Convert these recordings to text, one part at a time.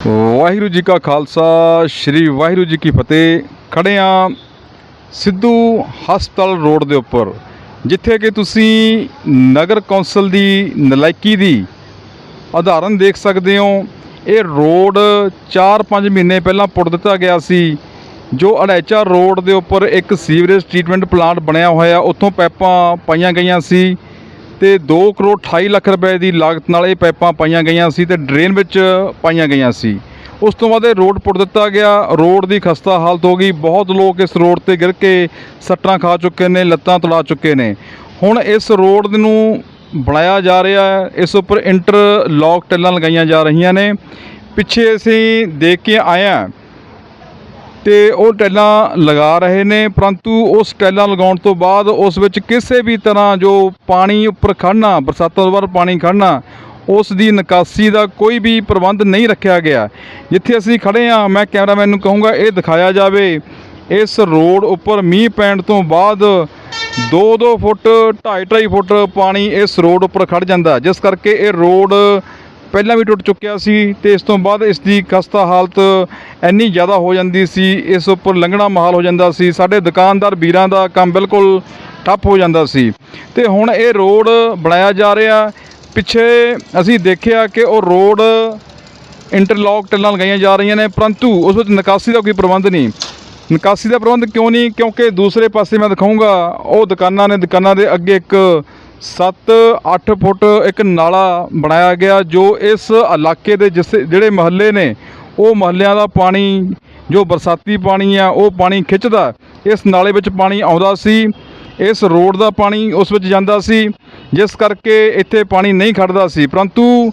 ਵਾਹਿਗੁਰੂ ਜੀ ਕਾ ਖਾਲਸਾ, ਸ੍ਰੀ ਵਾਹਿਗੁਰੂ ਜੀ ਕੀ ਫਤਿਹ। ਖੜੇ ਆ ਸਿੱਧੂ ਹਸਪਤਾਲ ਰੋਡ ਦੇ ਉੱਪਰ, ਜਿੱਥੇ ਕਿ ਤੁਸੀਂ ਨਗਰ ਕੌਂਸਲ ਦੀ ਨਲਾਇਕੀ ਦੀ ਉਦਾਹਰਨ ਦੇਖ ਸਕਦੇ ਹੋ। ਇਹ ਰੋਡ 4-5 ਮਹੀਨੇ ਪਹਿਲਾਂ ਪੁੱਟ ਦਿੱਤਾ ਗਿਆ ਸੀ, ਜੋ ਅੜੈਚਾ ਰੋਡ ਦੇ ਉੱਪਰ ਇੱਕ ਸੀਵਰੇਜ ਟ੍ਰੀਟਮੈਂਟ ਪਲਾਂਟ ਬਣਿਆ ਹੋਇਆ, ਉੱਥੋਂ ਪਾਈਪਾਂ ਪਾਈਆਂ ਗਈਆਂ ਸੀ। ਤੇ 2 ਕਰੋੜ 28 ਲੱਖ ਰੁਪਏ ਦੀ ਲਾਗਤ ਨਾਲ ਇਹ ਪਾਈਪਾਂ ਪਾਈਆਂ ਗਈਆਂ ਸੀ ਤੇ ਡਰੇਨ ਵਿੱਚ ਪਾਈਆਂ ਗਈਆਂ ਸੀ। ਉਸ ਤੋਂ ਬਾਅਦ ਇਹ ਰੋਡ ਪੁੱਟ ਦਿੱਤਾ ਗਿਆ। ਰੋਡ ਦੀ ਖਸਤਾ ਹਾਲਤ ਹੋ ਗਈ। ਬਹੁਤ ਲੋਕ ਇਸ ਰੋਡ ਤੇ ਗਿਰ ਕੇ ਸੱਟਾਂ ਖਾ ਚੁੱਕੇ ਨੇ, ਲੱਤਾਂ ਤੜਾ ਚੁੱਕੇ ਨੇ। ਹੁਣ ਇਸ ਰੋਡ ਨੂੰ ਬਣਾਇਆ ਜਾ ਰਿਹਾ ਹੈ। ਇਸ ਉੱਪਰ ਇੰਟਰ ਇੰਟਰਲੌਕ ਟੈਲਾਂ ਲਗਾਈਆਂ ਜਾ ਰਹੀਆਂ ਨੇ। ਪਿੱਛੇ ਅਸੀਂ ਦੇਖ ਕੇ ਆਏ ਹਾਂ ਤੇ ਉਹ ਟੈਲਾਂ ਲਗਾ ਰਹੇ ਨੇ, ਪਰੰਤੂ ਉਸ ਟੈਲਾਂ ਲਗਾਉਣ ਤੋਂ ਬਾਅਦ ਉਸ ਵਿੱਚ ਕਿਸੇ ਵੀ ਤਰ੍ਹਾਂ ਜੋ ਪਾਣੀ ਉੱਪਰ ਖੜਨਾ ਬਰਸਾਤਾਂ ਤੋਂ ਬਾਅਦ ਪਾਣੀ ਖੜਨਾ ਉਸ ਦੀ ਨਿਕਾਸੀ ਦਾ ਕੋਈ ਵੀ ਪ੍ਰਬੰਧ ਨਹੀਂ ਰੱਖਿਆ ਗਿਆ। ਜਿੱਥੇ ਅਸੀਂ ਖੜੇ ਆ ਮੈਂ ਕੈਮਰਾਮੈਨ ਨੂੰ ਕਹੂੰਗਾ, ਇਹ ਦਿਖਾਇਆ ਜਾਵੇ, ਇਸ ਰੋਡ ਉੱਪਰ ਮੀਂਹ ਪੈਣ ਤੋਂ ਬਾਅਦ 2-2 ਫੁੱਟ 2.5 ਫੁੱਟ ਪਾਣੀ ਇਸ ਰੋਡ ਉੱਪਰ ਖੜ ਜਾਂਦਾ। ਜਿਸ ਕਰਕੇ ਇਹ ਰੋਡ ਪਹਿਲਾਂ ਵੀ ਟੁੱਟ ਚੁੱਕਿਆ ਸੀ ਤੇ ਇਸ ਤੋਂ ਬਾਅਦ ਇਸ ਦੀ ਖਸਤਾ ਹਾਲਤ ਇੰਨੀ ਜ਼ਿਆਦਾ ਹੋ ਜਾਂਦੀ ਸੀ, ਇਸ ਉੱਪਰ ਲੰਘਣਾ ਮਹਾਲ ਹੋ ਜਾਂਦਾ ਸੀ, ਸਾਡੇ ਦੁਕਾਨਦਾਰ ਵੀਰਾਂ ਦਾ ਕੰਮ ਬਿਲਕੁਲ ਠੱਪ ਹੋ ਜਾਂਦਾ ਸੀ। ਤੇ ਹੁਣ ਇਹ ਰੋਡ ਬਣਾਇਆ ਜਾ ਰਿਹਾ, ਪਿੱਛੇ ਅਸੀਂ ਦੇਖਿਆ ਕਿ ਉਹ ਰੋਡ ਇੰਟਰਲੌਕ ਟੈਲਾਂ ਲਗਾਈਆਂ ਜਾ ਰਹੀਆਂ ਨੇ, ਪਰੰਤੂ ਉਸ ਵਿੱਚ ਨਿਕਾਸੀ ਦਾ ਕੋਈ ਪ੍ਰਬੰਧ ਨਹੀਂ। ਨਿਕਾਸੀ ਦਾ ਪ੍ਰਬੰਧ ਕਿਉਂ ਨਹੀਂ? ਕਿਉਂਕਿ ਦੂਸਰੇ ਪਾਸੇ ਮੈਂ ਦਿਖਾਊਂਗਾ, ਉਹ ਦੁਕਾਨਾਂ ਨੇ ਦੁਕਾਨਾਂ ਦੇ ਅੱਗੇ ਇੱਕ 7-8 ਫੁੱਟ ਇੱਕ ਨਾਲਾ ਬਣਾਇਆ ਗਿਆ ਜੋ ਇਸ ਇਲਾਕੇ ਦੇ ਜਿਸ ਜਿਹੜੇ ਮਹੱਲੇ ਨੇ, ਉਹ ਮਹੱਲਿਆਂ ਦਾ ਪਾਣੀ, ਜੋ ਬਰਸਾਤੀ ਪਾਣੀ ਆ, ਉਹ ਪਾਣੀ ਖਿੱਚਦਾ। ਇਸ ਨਾਲੇ ਵਿੱਚ ਪਾਣੀ ਆਉਂਦਾ ਸੀ, ਇਸ ਰੋਡ ਦਾ ਪਾਣੀ ਉਸ ਵਿੱਚ ਜਾਂਦਾ ਸੀ, ਜਿਸ ਕਰਕੇ ਇੱਥੇ ਪਾਣੀ ਨਹੀਂ ਖੜਦਾ ਸੀ। ਪਰੰਤੂ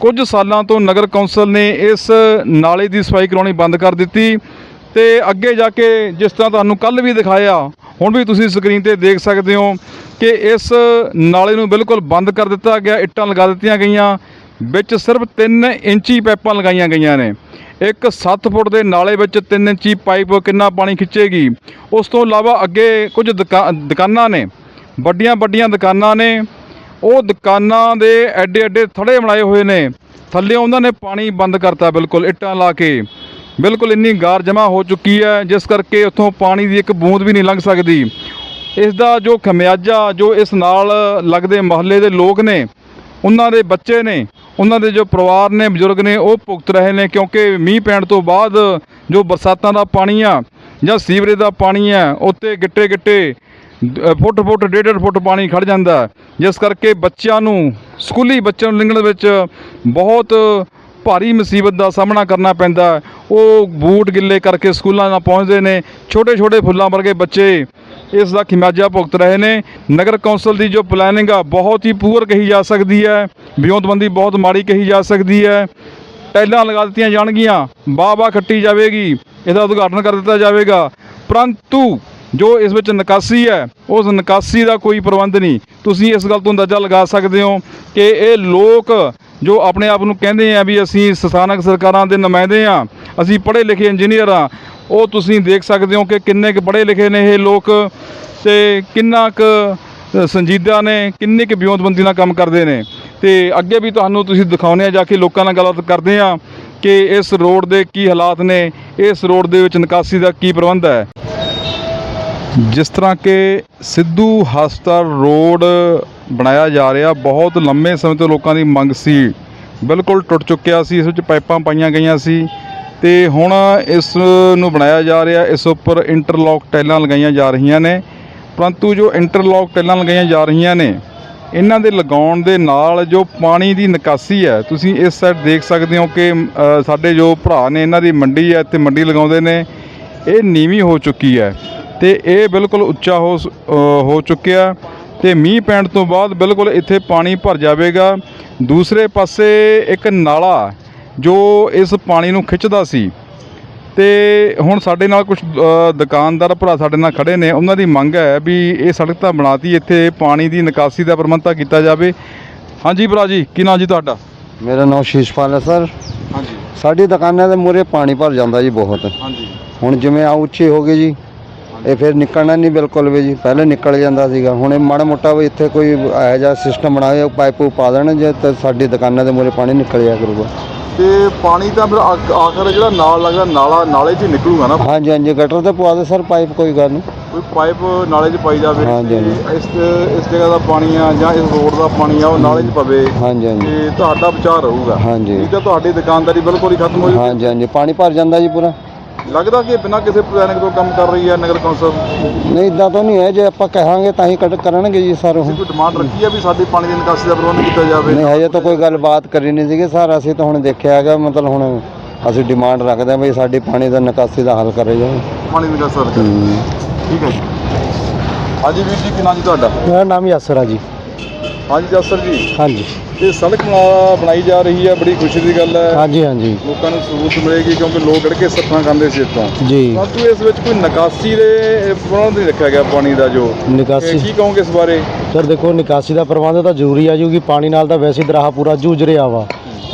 ਕੁਝ ਸਾਲਾਂ ਤੋਂ ਨਗਰ ਕੌਂਸਲ ਨੇ ਇਸ ਨਾਲੇ ਦੀ ਸਫ਼ਾਈ ਕਰਾਉਣੀ ਬੰਦ ਕਰ ਦਿੱਤੀ ਤੇ ਅੱਗੇ ਜਾ ਕੇ ਜਿਸ ਤਰ੍ਹਾਂ ਤੁਹਾਨੂੰ ਕੱਲ ਵੀ ਦਿਖਾਇਆ, ਹੁਣ ਵੀ ਤੁਸੀਂ ਸਕਰੀਨ ਤੇ ਦੇਖ ਸਕਦੇ ਹੋ ਕਿ ਇਸ ਨਾਲੇ ਨੂੰ ਬਿਲਕੁਲ ਬੰਦ ਕਰ ਦਿੱਤਾ ਗਿਆ, ਇੱਟਾਂ ਲਗਾ ਦਿੱਤੀਆਂ ਗਈਆਂ, ਵਿੱਚ ਸਿਰਫ 3 ਇੰਚੀ ਪਾਈਪਾਂ ਲਗਾਈਆਂ ਗਈਆਂ ਨੇ। ਇੱਕ 7 ਫੁੱਟ ਦੇ ਨਾਲੇ ਵਿੱਚ 3 ਇੰਚੀ ਪਾਈਪ ਕਿੰਨਾ ਪਾਣੀ ਖਿੱਚੇਗੀ? ਉਸ ਤੋਂ ਇਲਾਵਾ ਅੱਗੇ ਕੁਝ ਦੁਕਾ- ਦੁਕਾਨਾਂ ਨੇ, ਵੱਡੀਆਂ ਵੱਡੀਆਂ ਦੁਕਾਨਾਂ ਨੇ, ਉਹ ਦੁਕਾਨਾਂ ਦੇ ਐਡੇ ਐਡੇ ਥੜੇ ਬਣਾਏ ਹੋਏ ਨੇ। ਥੱਲੇ ਉਹਨਾਂ ਨੇ ਪਾਣੀ ਬੰਦ ਕਰਤਾ ਬਿਲਕੁਲ, ਇੱਟਾਂ ਲਾ ਕੇ। ਬਿਲਕੁਲ ਇੰਨੀ ਗਾਰ ਜਮ੍ਹਾਂ ਹੋ ਚੁੱਕੀ ਹੈ, ਜਿਸ ਕਰਕੇ ਉੱਥੋਂ ਪਾਣੀ ਦੀ ਇੱਕ ਬੂੰਦ ਵੀ ਨਹੀਂ ਲੰਘ ਸਕਦੀ। ਇਸ ਦਾ ਜੋ ਖਮਿਆਜਾ, ਜੋ ਇਸ ਨਾਲ ਲੱਗਦੇ ਮਹੱਲੇ ਦੇ ਲੋਕ ਨੇ, ਉਹਨਾਂ ਦੇ ਬੱਚੇ ਨੇ, ਉਹਨਾਂ ਦੇ ਜੋ ਪਰਿਵਾਰ ਨੇ, ਬਜ਼ੁਰਗ ਨੇ, ਉਹ ਭੁਗਤ ਰਹੇ ਨੇ ਕਿਉਂਕਿ ਮੀਂਹ ਪੈਣ ਤੋਂ ਬਾਅਦ ਜੋ ਬਰਸਾਤਾਂ ਦਾ ਪਾਣੀ ਆ ਜਾਂ ਸੀਵਰੇਜ ਦਾ ਪਾਣੀ ਆ ਉੱਤੇ ਗਿੱਟੇ ਗਿੱਟੇ ਫੁੱਟ ਫੁੱਟ ਡੇਢ ਡੇਢ ਫੁੱਟ ਪਾਣੀ ਖੜ ਜਾਂਦਾ ਜਿਸ ਕਰਕੇ ਬੱਚਿਆਂ ਨੂੰ, ਸਕੂਲੀ ਬੱਚਿਆਂ ਨੂੰ ਲੰਘਣ ਵਿੱਚ ਬਹੁਤ ਭਾਰੀ ਮੁਸੀਬਤ ਦਾ ਸਾਹਮਣਾ ਕਰਨਾ ਪੈਂਦਾ ਉਹ ਬੂਟ ਗਿੱਲੇ ਕਰਕੇ ਸਕੂਲਾਂ ਨਾਲ ਪਹੁੰਚਦੇ ਨੇ ਛੋਟੇ ਛੋਟੇ ਫੁੱਲਾਂ ਵਰਗੇ ਬੱਚੇ ਇਸ ਦਾ ਖਿਮਾਜਾ ਭੁਗਤ ਰਹੇ ਨੇ। ਨਗਰ ਕੌਂਸਲ ਦੀ ਜੋ ਪਲੈਨਿੰਗ ਆ, ਬਹੁਤ ਹੀ ਪੂਰ ਕਹੀ ਜਾ ਸਕਦੀ ਹੈ। ਵਿਉਂਤਬੰਦੀ ਬਹੁਤ ਮਾੜੀ ਕਹੀ ਜਾ ਸਕਦੀ ਹੈ। ਟੈਲਾਂ ਲਗਾ ਦਿੱਤੀਆਂ ਜਾਣਗੀਆਂ। ਵਾਹ ਵਾਹ ਖੱਟੀ ਜਾਵੇਗੀ। ਇਹਦਾ ਉਦਘਾਟਨ ਕਰ ਦਿੱਤਾ ਜਾਵੇਗਾ। ਪਰੰਤੂ ਜੋ ਇਸ ਵਿੱਚ ਨਿਕਾਸੀ ਹੈ, ਉਸ ਨਿਕਾਸੀ ਦਾ ਕੋਈ ਪ੍ਰਬੰਧ ਨਹੀਂ। ਤੁਸੀਂ ਇਸ ਗੱਲ ਤੋਂ ਅੰਦਾਜ਼ਾ ਲਗਾ ਸਕਦੇ ਹੋ ਕਿ ਇਹ ਲੋਕ ਜੋ ਆਪਣੇ ਆਪ ਨੂੰ ਕਹਿੰਦੇ ਆ ਵੀ ਅਸੀਂ ਸਥਾਨਕ ਸਰਕਾਰਾਂ ਦੇ ਨੁਮਾਇੰਦੇ ਆ, ਅਸੀਂ ਪੜ੍ਹੇ ਲਿਖੇ ਇੰਜੀਨੀਅਰ ਆ ਉਹ ਤੁਸੀਂ ਦੇਖ ਸਕਦੇ ਹੋ ਕਿ ਕਿੰਨੇ ਕੁ ਪੜ੍ਹੇ ਲਿਖੇ ਨੇ ਇਹ ਲੋਕ ਤੇ ਕਿੰਨਾ ਕੁ ਸੰਜੀਦਾ ਨੇ, ਕਿੰਨੀ ਕੁ ਵਿਉਂਤਬੰਦੀ ਨਾਲ ਕੰਮ ਕਰਦੇ ਨੇ। ਤੇ ਅੱਗੇ ਵੀ ਤੁਹਾਨੂੰ ਤੁਸੀਂ ਦਿਖਾਉਨੇ ਆ ਜਾ ਕੇ ਲੋਕਾਂ ਨਾਲ ਗੱਲਬਾਤ ਕਰਦੇ ਆ ਕਿ ਇਸ ਰੋਡ ਦੇ ਕੀ ਹਾਲਾਤ ਨੇ, ਇਸ ਰੋਡ ਦੇ ਵਿੱਚ ਨਿਕਾਸੀ ਦਾ ਕੀ ਪ੍ਰਬੰਧ ਹੈ। ਜਿਸ ਤਰ੍ਹਾਂ ਕਿ ਸਿੱਧੂ ਹਸਪਤਾਲ ਰੋਡ ਬਣਾਇਆ ਜਾ ਰਿਹਾ, ਬਹੁਤ ਲੰਮੇ ਸਮੇਂ ਤੋਂ ਲੋਕਾਂ ਦੀ ਮੰਗ ਸੀ। ਬਿਲਕੁਲ ਟੁੱਟ ਚੁੱਕਿਆ ਸੀ, ਇਸ ਵਿੱਚ ਪਾਈਪਾਂ ਪਾਈਆਂ ਗਈਆਂ ਸੀ। ਤੇ ਹੁਣ ਇਸ ਨੂੰ ਬਣਾਇਆ ਜਾ ਰਿਹਾ, ਇਸ ਉੱਪਰ ਇੰਟਰਲੌਕ ਟਾਈਲਾਂ ਲਗਾਈਆਂ ਜਾ ਰਹੀਆਂ ਨੇ। ਪਰੰਤੂ ਜੋ ਇੰਟਰਲੌਕ ਟਾਈਲਾਂ ਲਗਾਈਆਂ ਜਾ ਰਹੀਆਂ ਨੇ, ਇਹਨਾਂ ਦੇ ਲਗਾਉਣ ਦੇ ਨਾਲ ਜੋ ਪਾਣੀ ਦੀ ਨਿਕਾਸੀ ਹੈ, ਤੁਸੀਂ ਇਸ ਸਾਈਡ ਦੇਖ ਸਕਦੇ ਹੋ ਕਿ ਸਾਡੇ ਜੋ ਭਰਾ ਨੇ ਇਹਨਾਂ ਦੀ ਮੰਡੀ ਹੈ, ਇੱਥੇ ਮੰਡੀ ਲਗਾਉਂਦੇ ਨੇ। ਇਹ ਨੀਵੀਂ ਹੋ ਚੁੱਕੀ ਹੈ ਤੇ ਇਹ ਬਿਲਕੁਲ ਉੱਚਾ ਹੋ ਹੋ ਚੁੱਕਿਆ ਤੇ ਮੀਂਹ ਪੈਣ ਤੋਂ ਬਾਅਦ ਬਿਲਕੁਲ ਇੱਥੇ ਪਾਣੀ ਭਰ ਜਾਵੇਗਾ। ਦੂਸਰੇ ਪਾਸੇ ਇੱਕ ਨਾਲਾ ਜੋ ਇਸ ਪਾਣੀ ਨੂੰ ਖਿੱਚਦਾ ਸੀ। ਤੇ ਹੁਣ ਸਾਡੇ ਨਾਲ ਕੁਝ ਦੁਕਾਨਦਾਰ ਭਰਾ ਸਾਡੇ ਨਾਲ ਖੜੇ ਨੇ। ਉਹਨਾਂ ਦੀ ਮੰਗ ਹੈ ਵੀ ਇਹ ਸੜਕ ਤਾਂ ਬਣਾਤੀ ਇੱਥੇ ਪਾਣੀ ਦੀ ਨਿਕਾਸੀ ਦਾ ਪ੍ਰਬੰਧ ਤਾਂ ਕੀਤਾ ਜਾਵੇ। ਹਾਂਜੀ ਭਰਾ ਜੀ ਕੀ ਨਾਂ ਜੀ ਤੁਹਾਡਾ? ਮੇਰਾ ਨਾਮ ਸ਼ੀਸ਼ਪਾਲ ਹੈ ਸਰ। ਹਾਂਜੀ। ਸਾਡੀ ਦੁਕਾਨਾਂ ਦੇ ਮੂਹਰੇ ਪਾਣੀ ਭਰ ਜਾਂਦਾ ਜੀ ਬਹੁਤ। ਹਾਂਜੀ। ਹੁਣ ਜਿਵੇਂ ਆ ਉੱਚੀ ਹੋ ਗਈ ਜੀ ਇਹ ਫਿਰ ਨਿਕਲਣਾ ਨਹੀਂ ਬਿਲਕੁਲ ਵੀ ਜੀ। ਪਹਿਲੇ ਨਿਕਲ ਜਾਂਦਾ ਸੀਗਾ। ਹੁਣ ਇਹ ਮਾੜਾ ਮੋਟਾ ਵੀ ਇੱਥੇ ਕੋਈ ਇਹੋ ਜਿਹਾ ਸਿਸਟਮ ਬਣਾਏ ਪਾਈਪ ਪਾ ਦੇਣ ਜੇ ਤਾਂ ਸਾਡੀ ਦੁਕਾਨਾਂ ਦੇ ਮੂਹਰੇ ਪਾਣੀ ਨਿਕਲ ਜਾਇਆ ਕਰੂਗਾ। ਤੇ ਪਾਣੀ ਤਾਂ ਫਿਰ ਆਖ- ਆਖਰ ਜਿਹੜਾ ਨਾਲ ਲੱਗਦਾ ਨਾਲਾ ਨਾਲੇ 'ਚ ਹੀ ਨਿਕਲੂਗਾ ਨਾ। ਹਾਂਜੀ ਹਾਂਜੀ ਗਟਰ ਤੇ ਪਵਾ ਦੇ ਸਰ ਪਾਈਪ ਕੋਈ ਗੱਲ ਨਹੀਂ। ਕੋਈ ਪਾਈਪ ਨਾਲੇ 'ਚ ਪਾਈ ਜਾਵੇ ਹਾਂਜੀ, ਹਾਂਜੀ। ਤੇ ਇਸ ਇਸ ਜਗ੍ਹਾ ਦਾ ਪਾਣੀ ਆ ਜਾਂ ਇਸ ਰੋਡ ਦਾ ਪਾਣੀ ਆ ਉਹ ਨਾਲੇ 'ਚ ਪਵੇ ਹਾਂਜੀ ਹਾਂਜੀ। ਤੇ ਤੁਹਾਡਾ ਬਚਾਅ ਰਹੂਗਾ। ਹਾਂਜੀ। ਠੀਕ ਆ ਤੁਹਾਡੀ ਦੁਕਾਨਦਾਰੀ ਬਿਲਕੁਲ ਹੀ ਖਤਮ ਹੋ ਜੂਗੀ ਹਾਂਜੀ ਹਾਂਜੀ। ਪਾਣੀ ਭਰ ਜਾਂਦਾ ਜੀ ਪੂਰਾ। ਲੱਗਦਾ ਕਿ ਬਿਨਾਂ ਕਿਸੇ ਪਲੈਨਿੰਗ ਤੋਂ ਕੰਮ ਕਰ ਰਹੀ ਹੈ ਨਗਰ ਕੌਂਸਲ? ਨਹੀਂ ਇਦਾਂ ਤਾਂ ਨਹੀਂ ਹੈ ਜੇ ਆਪਾਂ ਕਹਾਂਗੇ ਤਾਂ ਹੀ ਕੱਢ ਕਰਨਗੇ ਜੀ ਸਰ ਉਹ। ਤੁਸੀਂ ਕੋਈ ਡਿਮਾਂਡ ਰੱਖੀ ਹੈ ਵੀ ਸਾਡੀ ਪਾਣੀ ਦੀ ਨਿਕਾਸੀ ਦਾ ਪ੍ਰਬੰਧ ਕੀਤਾ ਜਾਵੇ? ਨਹੀਂ ਹਜੇ ਤਾਂ ਕੋਈ ਗੱਲਬਾਤ ਕਰੀ ਨਹੀਂ ਸੀਗੀ ਸਰ। ਅਸੀਂ ਤਾਂ ਹੁਣ ਦੇਖਿਆ ਹੈਗਾ ਮਤਲਬ ਹੁਣ ਅਸੀਂ ਡਿਮਾਂਡ ਰੱਖਦੇ ਹਾਂ ਵੀ ਸਾਡੀ ਪਾਣੀ ਦਾ ਨਿਕਾਸੀ ਦਾ ਹੱਲ ਕਰੇ ਜਾਵੇ। ਪਾਣੀ ਦੀ ਨਿਕਾਸੀ ਹੂੰ। ਠੀਕ ਹੈ ਜੀ। ਹਾਂਜੀ ਵੀਰ ਜੀ ਕੀ ਨਾਂ ਜੀ ਤੁਹਾਡਾ? ਮੇਰਾ ਨਾਮ ਯਾਸਰ ਆ ਜੀ। ਹਾਂਜੀ ਜਸਰ ਜੀ। ਹਾਂਜੀ। ਇਹ ਸੜਕ ਬਣਾ- ਬਣਾਈ ਜਾ ਰਹੀ ਹੈ ਬੜੀ ਖੁਸ਼ੀ ਦੀ ਗੱਲ ਹੈ। ਹਾਂਜੀ ਹਾਂਜੀ। ਲੋਕਾਂ ਨੂੰ ਸਹੂਲਤ ਮਿਲੇਗੀ ਕਿਉਂਕਿ ਲੋਕ ਗੜ ਕੇ ਸੱਤਾਂ ਖਾਂਦੇ ਸੀ ਇੱਥੋਂ। ਜੀ। ਪਰੰਤੂ ਇਸ ਵਿੱਚ ਕੋਈ ਨਿਕਾਸੀ ਦੇ ਪ੍ਰਬੰਧ ਨਹੀਂ ਰੱਖਿਆ ਗਿਆ ਪਾਣੀ ਦਾ ਜੋ। ਇਹ ਨਿਕਾਸੀ ਕੀ ਕਹੋਗੇ ਇਸ ਬਾਰੇ? ਸਰ ਦੇਖੋ ਨਿਕਾਸੀ ਦਾ ਪ੍ਰਬੰਧ ਤਾਂ ਜ਼ਰੂਰੀ ਆ ਕਿਉਂਕਿ ਪਾਣੀ ਨਾਲ ਤਾਂ ਵੈਸੇ ਹੀ ਦਰਾਹਾ ਪੂਰਾ ਜੂਝ ਰਿਹਾ ਵਾ।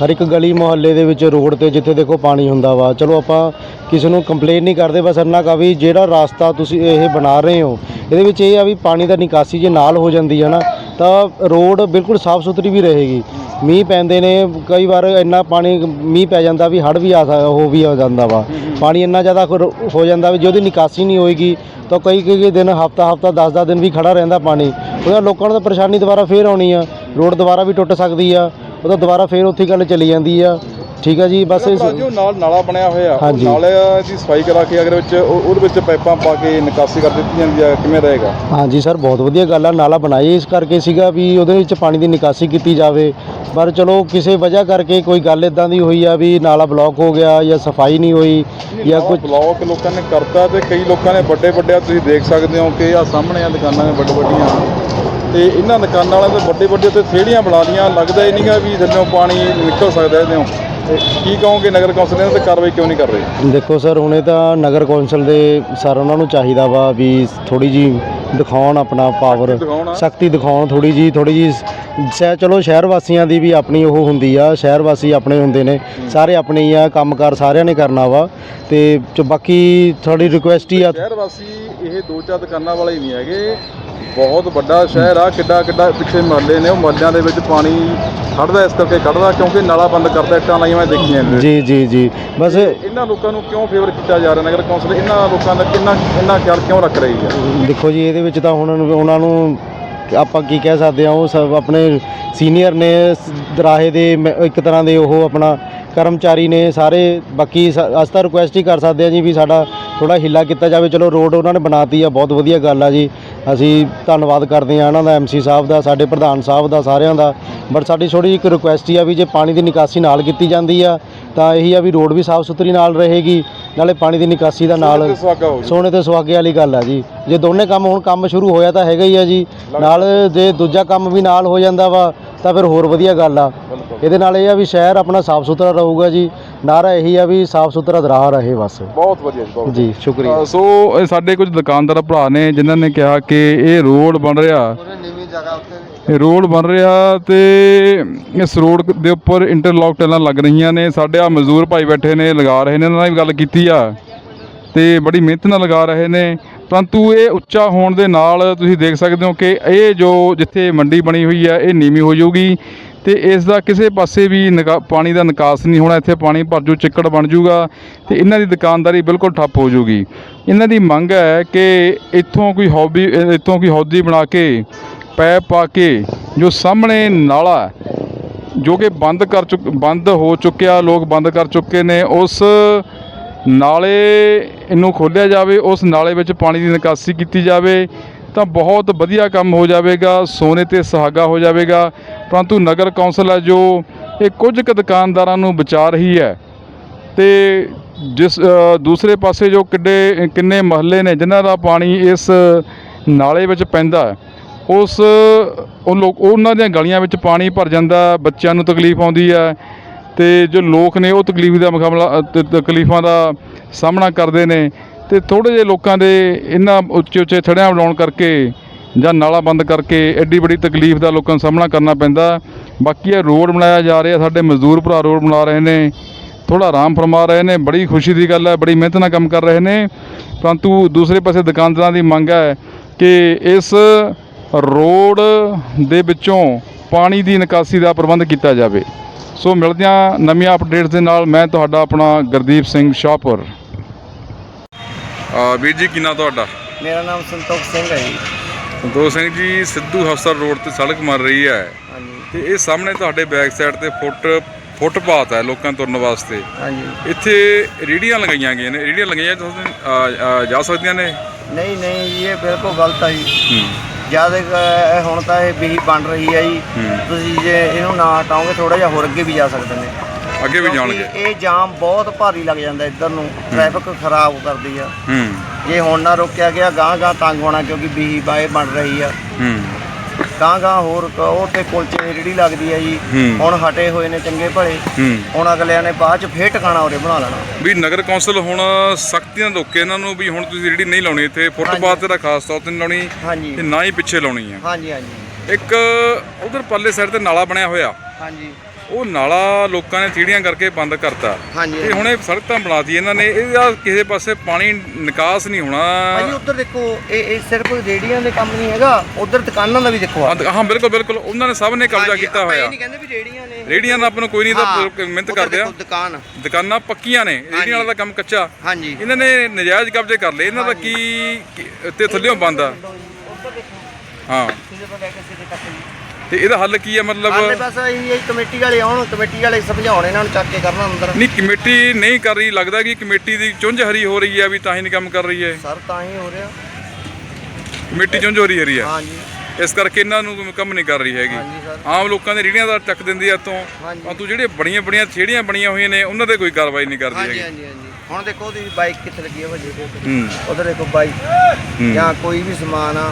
ਹਰ ਇੱਕ ਗਲੀ ਮੁਹੱਲੇ ਦੇ ਵਿੱਚ ਰੋਡ ਤੇ ਜਿੱਥੇ ਦੇਖੋ ਪਾਣੀ ਹੁੰਦਾ ਵਾ। ਚਲੋ ਆਪਾਂ ਕਿਸੇ ਨੂੰ ਕੰਪਲੇਨ ਨਹੀਂ ਕਰਦੇ ਬਸ ਇੰਨਾ ਕਾ ਵੀ ਜਿਹੜਾ ਰਾਸਤਾ ਤੁਸੀਂ ਇਹ ਬਣਾ ਰਹੇ ਹੋ ਇਹਦੇ ਵਿੱਚ ਇਹ ਆ ਵੀ ਪਾਣੀ ਦਾ ਨਿਕਾਸੀ ਜੇ ਨਾਲ ਹੋ ਜਾਂਦੀ ਹੈ ਨਾ ਤਾਂ ਰੋਡ ਬਿਲਕੁਲ ਸਾਫ਼ ਸੁਥਰੀ ਵੀ ਰਹੇਗੀ। ਮੀਂਹ ਪੈਂਦੇ ਨੇ, ਕਈ ਵਾਰ ਇੰਨਾ ਪਾਣੀ ਮੀਂਹ ਪੈ ਜਾਂਦਾ ਵੀ ਹੜ੍ਹ ਵੀ ਆ ਸਕ- ਹੋ ਵੀ ਆ ਜਾਂਦਾ ਵਾ। ਪਾਣੀ ਇੰਨਾ ਜ਼ਿਆਦਾ ਹੋ ਜਾਂਦਾ ਵੀ ਜੇ ਉਹਦੀ ਨਿਕਾਸੀ ਨਹੀਂ ਹੋਏਗੀ, ਤਾਂ ਕਈ ਕਈ ਦਿਨ ਹਫਤਾ ਹਫਤਾ 10-10 ਦਿਨ ਵੀ ਖੜਾ ਰਹਿੰਦਾ ਪਾਣੀ। ਉਹਦਾ ਲੋਕਾਂ ਨੂੰ ਤਾਂ ਪਰੇਸ਼ਾਨੀ ਦੁਬਾਰਾ ਫੇਰ ਆਉਣੀ ਆ। ਰੋਡ ਦੁਬਾਰਾ ਵੀ ਟੁੱਟ ਸਕਦੀ ਆ। ਉਹਦਾ ਦੁਬਾਰਾ ਫੇਰ ਉੱਥੇ ਗੱਲ ਚਲੀ ਜਾਂਦੀ ਆ। ਠੀਕ ਆ ਜੀ ਬਸ ਇਸ ਜੀ ਨਾਲ ਨਾਲਾ ਬਣਿਆ ਹੋਇਆ ਉਹ ਹਾਂਜੀ। ਨਾਲੇ ਦੀ ਸਫ਼ਾਈ ਕਰਾ ਕੇ ਅਗਰ ਵਿੱਚ ਉਹ- ਉਹਦੇ ਵਿੱਚ ਪਾਈਪਾਂ ਪਾ ਕੇ ਨਿਕਾਸੀ ਕਰ ਦਿੱਤੀ ਜਾਂਦੀ ਹੈ ਕਿਵੇਂ ਰਹੇਗਾ? ਹਾਂਜੀ ਸਰ ਬਹੁਤ ਵਧੀਆ ਗੱਲ ਆ ਨਾਲਾ ਬਣਾਏ ਇਸ ਕਰਕੇ ਸੀਗਾ ਵੀ ਉਹਦੇ ਵਿੱਚ ਪਾਣੀ ਦੀ ਨਿਕਾਸੀ ਕੀਤੀ ਜਾਵੇ। ਪਰ ਚਲੋ ਕਿਸੇ ਵਜ੍ਹਾ ਕਰਕੇ ਕੋਈ ਗੱਲ ਇਦਾਂ ਦੀ ਹੋਈ ਆ ਵੀ ਨਾਲਾ ਬਲੌਕ ਹੋ ਗਿਆ ਜਾਂ ਸਫ਼ਾਈ ਨਹੀਂ ਹੋਈ ਜਾਂ ਕੁਝ ਬਲੌਕ ਲੋਕਾਂ ਨੇ ਕਰਤਾ ਤੇ ਕਈ ਲੋਕਾਂ ਨੇ ਵੱਡੇ ਵੱਡੇ ਤੁਸੀਂ ਦੇਖ ਸਕਦੇ ਹੋ ਕਿ ਆ ਸਾਹਮਣੇ ਆ ਦੁਕਾਨਾਂ ਨੇ ਵੱਡੇ ਵੱਡੀਆਂ ਤੇ ਇਹਨਾਂ ਦੁਕਾਨਾਂ ਵਾਲਿਆਂ ਦੇ ਵੱਡੇ ਵੱਡੇ ਤੇ ਥੇੜੀਆਂ ਬਣਾ ਲੀਆਂ ਲੱਗਦਾ ਹੀ ਨਹੀਂਗਾ ਵੀ ਥੱਲੇੋਂ ਪਾਣੀ ਨਿਕਲ ਸਕਦਾ ਇਹਦੇ ਕੀ ਕਹੋਗੇ ਨਗਰ ਕੌਂਸਲ ਇਹਨਾਂ ਤੇ ਕਾਰਵਾਈ ਕਿਉਂ ਨਹੀਂ ਕਰ ਰਹੀ? ਦੇਖੋ ਸਰ ਹੁਣੇ ਤਾਂ ਨਗਰ ਕੌਂਸਲ ਦੇ ਸਰ ਉਹਨਾਂ ਨੂੰ ਚਾਹੀਦਾ ਵਾ ਵੀ ਥੋੜੀ ਜੀ ਦਿਖਾਉਣ ਆਪਣਾ ਪਾਵਰ। ਸ਼ਕਤੀ ਦਿਖਾਉਣ ਥੋੜੀ ਜੀ ਥੋੜੀ ਜੀ ਸ਼ਹਿ ਚਲੋ ਸ਼ਹਿਰ ਵਾਸੀਆਂ ਦੀ ਵੀ ਆਪਣੀ ਉਹ ਹੁੰਦੀ ਆ ਸ਼ਹਿਰ ਵਾਸੀ ਆਪਣੇ ਹੁੰਦੇ ਨੇ। ਸਾਰੇ ਆਪਣੇ ਹੀ ਆ ਕੰਮਕਾਰ ਸਾਰਿਆਂ ਨੇ ਕਰਨਾ ਵਾ। ਤੇ ਬਾਕੀ ਥੋੜੀ ਰਿਕੁਐਸਟ ਹੀ ਆ। ਸ਼ਹਿਰ ਵਾਸੀ ਇਹ ਦੋ ਚਾਰ ਦੁਕਾਨਾਂ ਵਾਲੇ ਹੀ ਨਹੀਂ ਹੈਗੇ। ਬਹੁਤ ਵੱਡਾ ਸ਼ਹਿਰ ਆ ਕਿੱਡਾ ਕਿੱਡਾ ਪਿੱਛੇ ਮਹੱਲੇ ਨੇ ਉਹ ਮਹੱਲਿਆਂ ਦੇ ਵਿੱਚ ਪਾਣੀ ਖੜਦਾ ਇਸ ਕਰਕੇ ਖੜਦਾ ਕਿਉਂਕਿ ਨਾਲਾ ਬੰਦ ਕਰਦਾ ਇੱਟਾਂ ਲਾਈਆਂ ਮੈਂ ਦੇਖੀਆਂ ਨੇ। ਜੀ ਜੀ ਜੀ। ਬਸ ਇਹਨਾਂ ਲੋਕਾਂ ਨੂੰ ਕਿਉਂ ਫੇਵਰ ਕੀਤਾ ਜਾ ਰਿਹਾ? ਨਗਰ ਕੌਂਸਲ ਇਹਨਾਂ ਲੋਕਾਂ ਦਾ ਕਿੰਨਾ ਇੰਨਾ ਖਿਆਲ ਕਿਉਂ ਰੱਖ ਰਹੀ ਹੈ ਦੇਖੋ ਜੀ ਇਹਦੇ ਵਿੱਚ ਤਾਂ ਹੁਣ ਉਹਨਾਂ ਨੂੰ ਆਪਾਂ ਕੀ ਕਹਿ ਸਕਦੇ ਆ ਉਹ ਸਭ ਆਪਣੇ ਸੀਨੀਅਰ ਨੇ ਦਰਾਹੇ ਦੇ ਇੱਕ ਤਰ੍ਹਾਂ ਦੇ ਉਹ ਆਪਣਾ ਕਰਮਚਾਰੀ ਨੇ ਸਾਰੇ ਬਾਕੀ ਅਸੀਂ ਤਾਂ ਰਿਕੁਐਸਟ ਹੀ ਕਰ ਸਕਦੇ ਆ ਜੀ ਵੀ ਸਾਡਾ ਥੋੜਾ ਹਿੱਲਾ ਕੀਤਾ ਜਾਵੇ। ਚਲੋ ਰੋਡ ਉਹਨਾਂ ਨੇ ਬਣਾਤੀ ਆ ਬਹੁਤ ਵਧੀਆ ਗੱਲ ਆ ਜੀ। ਅਸੀਂ ਧੰਨਵਾਦ ਕਰਦੇ ਆ ਉਹਨਾਂ ਦਾ ਐਮਸੀ ਸਾਹਿਬ ਦਾ ਸਾਡੇ ਪ੍ਰਧਾਨ ਸਾਹਿਬ ਦਾ ਸਾਰਿਆਂ ਦਾ। ਬਟ ਸਾਡੀ ਥੋੜੀ ਇੱਕ ਰਿਕੁਐਸਟ ਹੀ ਆ ਵੀ ਜੇ ਪਾਣੀ ਦੀ ਨਿਕਾਸੀ ਨਾਲ ਕੀਤੀ ਜਾਂਦੀ ਆ ਤਾਂ ਇਹੀ ਆ ਵੀ ਰੋਡ ਵੀ ਸਾਫ਼ ਸੁਥਰੀ ਨਾਲ ਰਹੇਗੀ ਨਾਲੇ ਪਾਣੀ ਦੀ ਨਿਕਾਸੀ ਦਾ ਨਾਲ ਹੋ ਸੋਨੇ ਤੇ ਸੁਹਾਗੇ ਵਾਲੀ ਗੱਲ ਆ ਜੀ। ਜੇ ਦੋਨੇ ਕੰਮ ਹੁਣ ਕੰਮ ਸ਼ੁਰੂ ਹੋਇਆ ਤਾਂ ਹੈਗਾ ਹੀ ਆ ਜੀ। ਨਾਲ ਜੇ ਦੂਜਾ ਕੰਮ ਵੀ ਨਾਲ ਹੋ ਜਾਂਦਾ ਵਾ ਤਾਂ ਫਿਰ ਹੋਰ ਵਧੀਆ ਗੱਲ ਆ। ਇਹਦੇ ਨਾਲ ਇਹ ਆ ਵੀ ਸ਼ਹਿਰ ਆਪਣਾ ਸਾਫ਼ ਸੁਥਰਾ ਰਹੂਗਾ ਜੀ। ਨਾਰਾ ਇਹੀ ਆ ਵੀ ਸਾਫ਼ ਸੁਥਰਾ ਦਰਾਹ ਰਹੇ ਬਸ। ਬਹੁਤ ਵਧੀਆ ਜੀ ਬਹੁਤ ਜੀ ਸ਼ੁਕਰੀਆ। ਸੋ ਇਹ ਸਾਡੇ ਕੁਝ ਦੁਕਾਨਦਾਰ ਭਰਾ ਨੇ ਜਿਨ੍ਹਾਂ ਨੇ ਕਿਹਾ ਕਿ ਇਹ ਰੋਡ ਬਣ ਰਿਹਾ। ਨੀਵੀਂ ਜਗ੍ਹਾ ਉੱਤੇ ਇਹ ਰੋਡ ਬਣ ਰਿਹਾ ਤੇ ਇਸ ਰੋਡ ਦੇ ਉੱਪਰ ਇੰਟਰਲੌਕ ਟੈਲਾਂ ਲੱਗ ਰਹੀਆਂ ਨੇ। ਸਾਡੇ ਆ ਮਜ਼ਦੂਰ ਭਾਈ ਬੈਠੇ ਨੇ ਲਗਾ ਰਹੇ ਨੇ ਉਹਨਾਂ ਨਾਲ ਵੀ ਗੱਲ ਕੀਤੀ ਆ। ਤੇ ਬੜੀ ਮਿਹਨਤ ਨਾਲ ਲਗਾ ਰਹੇ ਨੇ। ਪਰੰਤੂ ਇਹ ਉੱਚਾ ਹੋਣ ਦੇ ਨਾਲ ਤੁਸੀਂ ਦੇਖ ਸਕਦੇ ਹੋ ਕਿ ਇਹ ਜੋ ਜਿੱਥੇ ਮੰਡੀ ਬਣੀ ਹੋਈ ਹੈ ਇਹ ਨੀਵੀਂ ਹੋ ਜਾਊਗੀ। ਤੇ ਇਸ ਦਾ ਕਿਸੇ ਪਾਸੇ ਵੀ ਨਿਕਾ- ਪਾਣੀ ਦਾ ਨਿਕਾਸ ਨਹੀਂ ਹੋਣਾ, ਇੱਥੇ ਪਾਣੀ ਭਰ ਜੂ, ਚਿੱਕੜ ਬਣ ਜੂਗਾ ਤੇ ਇਹਨਾਂ ਦੀ ਦੁਕਾਨਦਾਰੀ ਬਿਲਕੁਲ ਠੱਪ ਹੋ ਜੂਗੀ। ਇਹਨਾਂ ਦੀ ਮੰਗ ਹੈ ਕਿ ਇੱਥੋਂ ਕੋਈ ਹੌਬੀ ਇੱਥੋਂ ਕੋਈ ਹੌਦੀ ਬਣਾ ਕੇ ਪੈਪ ਪਾ ਕੇ ਜੋ ਸਾਹਮਣੇ ਨਾਲਾ ਜੋ ਕਿ ਬੰਦ ਕਰ ਚੁੱਕ, ਬੰਦ ਹੋ ਚੁੱਕਿਆ, ਲੋਕ ਬੰਦ ਕਰ ਚੁੱਕੇ ਨੇ, ਉਸ ਨਾਲੇ ਇਹਨੂੰ ਖੋਲ੍ਹਿਆ ਜਾਵੇ, ਉਸ ਨਾਲੇ ਵਿੱਚ ਪਾਣੀ ਦੀ ਨਿਕਾਸੀ ਕੀਤੀ ਜਾਵੇ। ਤਾਂ ਬਹੁਤ ਵਧੀਆ ਕੰਮ ਹੋ ਜਾਵੇਗਾ ਸੋਨੇ ਤੇ ਸੁਹਾਗਾ ਹੋ ਜਾਵੇਗਾ। ਪਰੰਤੂ ਨਗਰ ਕੌਂਸਲ ਹੈ ਜੋ ਇਹ ਕੁਝ ਕੁ ਦੁਕਾਨਦਾਰਾਂ ਨੂੰ ਬਚਾ ਰਹੀ ਹੈ। ਤੇ ਜਿਸ ਦੂਸਰੇ ਪਾਸੇ ਜੋ ਕਿੱਡੇ ਕਿੰਨੇ ਮਹੱਲੇ ਨੇ ਜਿਨ੍ਹਾਂ ਦਾ ਪਾਣੀ ਇਸ ਨਾਲੇ ਵਿੱਚ ਪੈਂਦਾ ਹੈ, ਉਸ ਉਹ ਲੋਕ ਉਹਨਾਂ ਦੀਆਂ ਗਲੀਆਂ ਵਿੱਚ ਪਾਣੀ ਭਰ ਜਾਂਦਾ ਬੱਚਿਆਂ ਨੂੰ ਤਕਲੀਫ ਆਉਂਦੀ ਹੈ। ਤੇ ਜੋ ਲੋਕ ਨੇ ਉਹ ਤਕਲੀਫ ਦਾ ਮੁਕਾਬਲਾ ਤਕਲੀਫਾਂ ਦਾ ਸਾਹਮਣਾ ਕਰਦੇ ਨੇ। ਤੇ ਥੋੜੇ ਜਿਹੇ ਲੋਕਾਂ ਦੇ ਇਹਨਾਂ ਉੱਚੇ ਉੱਚੇ ਥੜਿਆਂ ਬਣਾਉਣ ਕਰਕੇ ਜਾਂ ਨਾਲਾ ਬੰਦ ਕਰਕੇ ਐਡੀ ਬੜੀ ਤਕਲੀਫ ਦਾ ਲੋਕਾਂ ਨੂੰ ਸਾਹਮਣਾ ਕਰਨਾ ਪੈਂਦਾ। ਬਾਕੀ ਇਹ ਰੋਡ ਬਣਾਇਆ ਜਾ ਰਿਹਾ, ਸਾਡੇ ਮਜ਼ਦੂਰ ਭਰਾ ਰੋਡ ਬਣਾ ਰਹੇ ਨੇ ਥੋੜਾ ਆਰਾਮ ਫਰਮਾ ਰਹੇ ਨੇ, ਬੜੀ ਖੁਸ਼ੀ ਦੀ ਗੱਲ ਹੈ, ਬੜੀ ਮਿਹਨਤ ਨਾਲ ਕੰਮ ਕਰ ਰਹੇ ਨੇ। ਪਰੰਤੂ ਦੂਸਰੇ ਪਾਸੇ ਦੁਕਾਨਦਾਰਾਂ ਦੀ ਮੰਗ ਹੈ ਕਿ ਇਸ ਰੋਡ ਦੇ ਵਿੱਚੋਂ ਪਾਣੀ ਦੀ ਨਿਕਾਸੀ ਦਾ ਪ੍ਰਬੰਧ ਕੀਤਾ ਜਾਵੇ। ਸੋ ਮਿਲਦਿਆਂ ਨਵੀਆਂ ਅਪਡੇਟਸ ਦੇ ਨਾਲ ਮੈਂ ਤੁਹਾਡਾ ਆਪਣਾ ਗੁਰਦੀਪ ਸਿੰਘ ਸ਼ਾਹਪੁਰ। ਆ ਵੀਰ ਜੀ ਕਿੰਨਾ ਤੁਹਾਡਾ? ਮੇਰਾ ਨਾਮ ਸੰਤੋਖ ਸਿੰਘ ਹੈ ਜੀ। ਸੰਤੋਖ ਸਿੰਘ ਜੀ ਸਿੱਧੂ ਹਸਰ ਰੋਡ ਤੇ ਸੜਕ ਮਰ ਰਹੀ ਹੈ। ਹਾਂਜੀ। ਤੇ ਇਹ ਸਾਹਮਣੇ ਤੁਹਾਡੇ ਬੈਕ ਸਾਈਡ ਤੇ ਫੁੱਟ ਫੁੱਟਪਾਥ ਹੈ ਲੋਕਾਂ ਤੁਰਨ ਵਾਸਤੇ। ਹਾਂਜੀ। ਇੱਥੇ ਰੇੜੀਆਂ ਲਗਾਈਆਂ ਗਈਆਂ ਨੇ। ਰੇੜੀਆਂ ਲਗਾਈਆਂ ਤੁਸੀਂ ਆ, ਆ, ਜਾ ਸਕਦੀਆਂ ਨੇ? ਨਹੀਂ ਨਹੀਂ ਜੀ, ਇਹ ਬਿਲਕੁਲ ਗਲਤ ਹੈ ਜੀ। ਹੂੰ। ਜਦ ਕ- ਹੁਣ ਤਾਂ ਇਹ ਬੀਹੀ ਬਣ ਰਹੀ ਹੈ ਜੀ। ਹੂੰ। ਤੁਸੀਂ ਜੇ ਇਹਨੂੰ ਨਾ ਹਟਾਓਗੇ ਥੋੜਾ ਜਿਹਾ ਹੋਰ ਅੱਗੇ ਵੀ ਜਾ ਸਕਦੇ ਨੇ। ਅੱਗੇ ਵੀ ਜਾਣਗੇ। ਇਹ ਜਾਮ ਬਹੁਤ ਭਾਰੀ ਲੱਗ ਜਾਂਦਾ ਇੱਧਰ ਨੂੰ ਟ੍ਰੈਫਿਕ ਖਰਾਬ ਕਰਦੀ ਆ। ਹੂੰ। ਜੇ ਹੁਣ ਨਾ ਰੋਕਿਆ ਗਿਆ ਗਾਂ ਗਾਂ ਤੰਗ ਹੋਣਾ ਕਿਉਂਕਿ ਬੀਹੀ ਬਾਏ ਬਣ ਰਹੀ ਆ। ਹੂੰ। ਗਾਂ ਗਾਂ ਹੋਰ ਉਹ ਤੇ ਕੁਲਚੇ ਦੀ ਰੇਹੜੀ ਲੱਗਦੀ ਆ ਜੀ। ਹੁਣ ਹਟੇ ਹੋਏ ਨੇ ਚੰਗੇ ਭਲੇ। ਹੁਣ ਅਗਲਿਆਂ ਨੇ ਬਾਅਦ ਚ ਫੇਰ ਟਿਕਾਣਾ ਉਰੇ ਬਣਾ ਲੈਣਾ। ਵੀ ਨਗਰ ਕੌਂਸਲ ਹੁਣ ਸਖਤੀਆਂ ਰੋਕੇ ਇਹਨਾਂ ਨੂੰ ਵੀ ਹੁਣ ਤੁਸੀਂ ਰੇੜੀ ਨਹੀਂ ਲਾਉਣੀ ਇੱਥੇ ਫੁੱਟਪਾਥ ਤੇ ਖਾਸ ਤੌਰ ਤੇ ਨਹੀਂ ਲਾਉਣੀ ਤੇ ਨਾ ਹੀ ਪਿੱਛੇ ਲਾਉਣੀ ਆ। ਹਾਂਜੀ ਹਾਂਜੀ। ਇੱਕ ਉਧਰ ਪੱਲੇ ਸਾਈਡ ਤੇ ਨਾਲਾ ਬਣਿਆ ਹੋਇਆ। ਹਾਂਜੀ। ਉਹ ਨਾਲਾ ਲੋਕਾਂ ਨੇ ਸੀੜੀਆਂ ਕਰਕੇ ਬੰਦ ਕਰਤਾ। ਹਾਂਜੀ ਤੇ ਹੁਣ ਇਹ ਸੜਕ ਤਾਂ ਬਣਾਤੀ ਇਹਨਾਂ ਨੇ। ਇਹਦਾ ਕਿਸੇ ਪਾਸੇ ਪਾਣੀ ਨਿਕਾਸ ਨਹੀਂ ਭਾਜੀ ਹੋਣਾ ਉੱਧਰ ਦੇਖੋ ਇਹ ਇਹ ਸਿਰਫ ਰੇੜੀਆਂ ਦੇ ਕੰਮ ਨਹੀਂ ਹੈਗਾ ਉੱਧਰ ਦੁਕਾਨਾਂ ਦਾ ਵੀ ਦੇਖੋ ਆ ਹਾਂ, ਬਿਲਕੁਲ ਬਿਲਕੁਲ। ਉਹਨਾਂ ਨੇ ਸਭ ਨੇ ਕਬਜ਼ਾ ਕੀਤਾ ਹੋਇਆ। ਨਹੀਂ ਕਹਿੰਦੇ ਵੀ ਰੇੜੀਆਂ ਨੇ। ਰੇੜੀਆਂ ਦਾ ਆਪਾਂ ਨੂੰ ਕੋਈ ਨਹੀਂ ਤਾਂ ਮਿਹਨਤ ਕਰਦੇ ਆ। ਦੁਕਾਨ। ਦੁਕਾਨਾਂ ਪੱਕੀਆਂ ਨੇ ਰੇੜੀਆਂ ਵਾਲਾ ਤਾਂ ਕੰਮ ਕੱਚਾ। ਹਾਂਜੀ। ਇਹਨਾਂ ਨੇ ਨਜਾਇਜ਼ ਕਬਜ਼ੇ ਕਰ ਲਏ। ਇਹਨਾਂ ਦਾ ਕੀ ਤੇ ਥੱਲਿਓਂ ਬੰਦ ਆ। ਹਾਂ। ਤੋਂ ਤੇ ਇਹਦਾ ਹੱਲ ਕੀ ਹੈ ਹਾਲੇ ਮਤਲਬ ਬਸ ਇਹੀ ਕਮੇਟੀ ਵਾਲੇ ਆਉਣ ਕਮੇਟੀ ਵਾਲੇ ਸਮਝਾਉਣ ਇਹਨਾਂ ਨੂੰ ਚੱਕ ਕੇ ਕਰਨਾ ਅੰਦਰ। ਨਹੀਂ ਕਮੇਟੀ ਨਹੀਂ ਕਰ ਰਹੀ ਲੱਗਦਾ ਕਿ ਕਮੇਟੀ ਦੀ ਚੁੰਝ ਹਰੀ ਹੋ ਰਹੀ ਹੈ ਵੀ ਤਾਂ ਹੀ ਨਹੀਂ ਕੰਮ ਕਰ ਰਹੀ ਹੈ ਸਰ ਤਾਂ ਹੀ ਹੋ ਰਿਹਾ। ਕਮੇਟੀ ਚੁੰਝ ਹੋ ਰਹੀ ਹੈ ਹਾਂਜੀ। ਇਸ ਕਰਕੇ ਇਹਨਾਂ ਨੂੰ ਕੰਮ ਨਹੀਂ ਕਰ ਰਹੀ ਹੈਗੀ। ਹਾਂਜੀ ਸਰ। ਆਮ ਲੋਕਾਂ ਦੇ ਰੀੜੀਆਂ ਦਾ ਚੱਕ ਦਿੰਦੀ ਆ ਤੋਂ ਹਾਂਜੀ। ਪਰੰਤੂ ਜਿਹੜੇ ਬੜੀਆਂ ਬੜੀਆਂ ਛੇੜੀਆਂ ਬਣੀਆਂ ਹੋਈਆਂ ਨੇ ਉਹਨਾਂ ਤੇ ਕੋਈ ਕਾਰਵਾਈ ਨਹੀਂ ਕਰਦੀ ਹਾਂਜੀ ਹੈਗੀ। ਹਾਂਜੀ ਹਾਂਜੀ। ਹੁਣ ਦੇਖੋ ਉਹਦੀ ਬਾਈਕ ਕਿੱਥੇ ਲੱਗੀ ਹੈ ਵੱਜੀ ਤੇ ਹੂੰ। ਉਧਰ ਦੇਖੋ ਬਾਈਕ। ਜਾਂ ਕੋਈ ਵੀ ਸਮਾਨ ਆ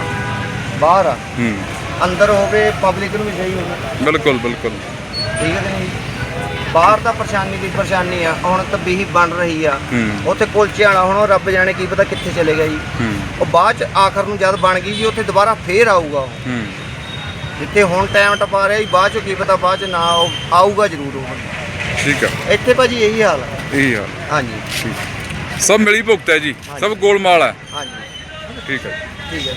ਬਾਹਰ ਆ। ਹੂੰ। ਅੰਦਰ ਹੋਵੇ ਪਬਲਿਕ ਨੂੰ ਵੀ ਸਹੀ ਹੋਵੇ। ਬਿਲਕੁਲ ਬਿਲਕੁਲ। ਠੀਕ ਹੈ ਕਿ ਨਹੀਂ? ਬਾਹਰ ਤਾਂ ਪਰੇਸ਼ਾਨੀ ਦੀ ਪਰੇਸ਼ਾਨੀ ਆ। ਹੁਣ ਤਬੀਹੀ ਬਣ ਰਹੀ ਆ। ਹੂੰ। ਉੱਥੇ ਕੁਲਚੇ ਵਾਲਾ ਹੁਣ ਉਹ ਰੱਬ ਜਾਣੇ ਕੀ ਪਤਾ ਕਿੱਥੇ ਚਲੇ ਗਿਆ ਜੀ। ਹੂੰ। ਉਹ ਬਾਅਦ ਚ ਆਖਰ ਨੂੰ ਜਦ ਬਣ ਗਈ ਜੀ ਉੱਥੇ ਦੁਬਾਰਾ ਫੇਰ ਆਊਗਾ ਉਹ। ਹੂੰ। ਜਿੱਥੇ ਹੁਣ ਟਾਈਮ ਟਪਾ ਰਿਹਾ ਜੀ ਬਾਅਦ ਚ ਕੀ ਪਤਾ ਬਾਅਦ ਚ ਨਾ ਆਊ- ਆਊਗਾ ਜ਼ਰੂਰ ਉਹ। ਠੀਕ ਆ। ਇੱਥੇ ਭਾਜੀ ਇਹੀ ਹਾਲ ਆ। ਇਹੀ ਹਾਲ। ਹਾਂਜੀ। ਠੀਕ। ਸਭ ਮਿਲੀ ਭੁਗਤ ਹੈ ਜੀ। ਸਭ ਗੋਲਮਾਲ ਹੈ। ਹਾਂਜੀ। ਠੀਕ ਹੈ ਠੀਕ ਹੈ